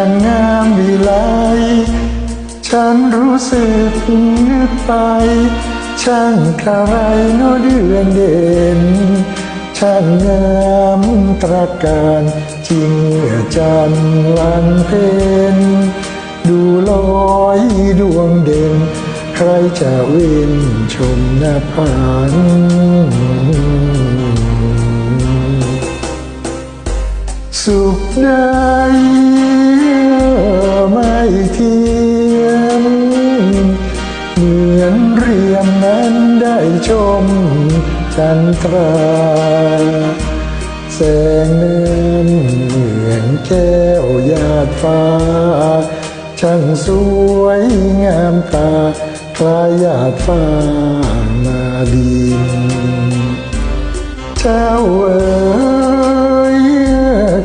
างงามวิไล ฉันรู้สึกนึกไป ช่างกระไรโนเดือนเด่น ช่างงามตระการจริงเมื่อจันร์วันเพ็ญดูลอยดวงเด่น ใครจะเว้นชมหน้าผานสุขใด ชมจันทราแสงเนินเหมือนแก้วยาดฟ้า ช่างสวยงามตาคล้ายหยาดฟ้ามาดิน เจ้าเอ๋ย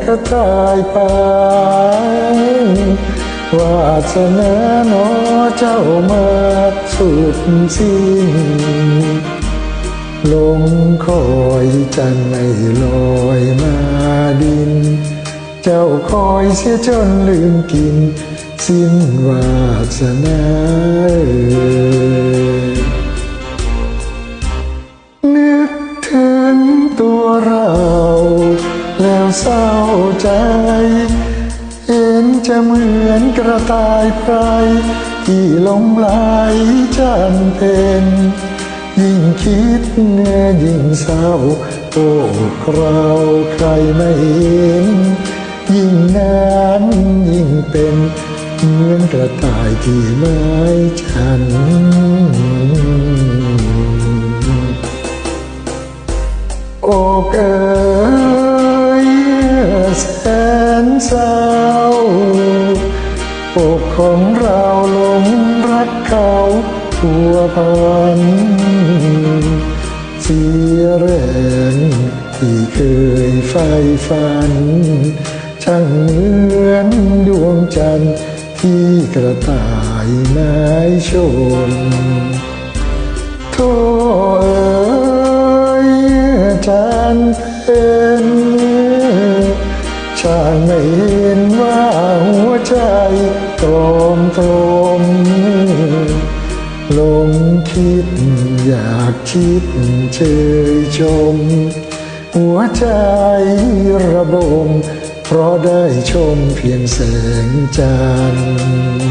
กระตายป่าวาสนาหนอเจ้ามาสุดสิ้น ลงคอยจันไม่ลอยมาดิน เจ้าคอยเสียจนลืมกิน สิ้นวาสนาเอ่ยนึกถึงตัวเรา แล้วเศร้าใจเห็นจะเหมือนกระต่ายไพรที่หลงไหลจันเพน ยิ่งคิดเนื้อยิ่งเศร้าโอ้เราวใครไม่เห็น ยิ่งนานยิ่งเป็นเหมือนกระต่ายที่ไม้ฉันโอกเอ๋ยแสนเศร้าอกของเราหลงรักเขา ทั่วพันเสียแรงที่เคยใฝ่ฝัน ช่างเหมือนดวงจันทร์ที่กระต่ายนายชนโทเอ๋ยจันเป็นช่างไม่เห็นว่าหัวใจตรอมตรม ลงคิดอยากคิดเชยชม หัวใจระบม เพราะได้ชมเพียงแสงจันทร์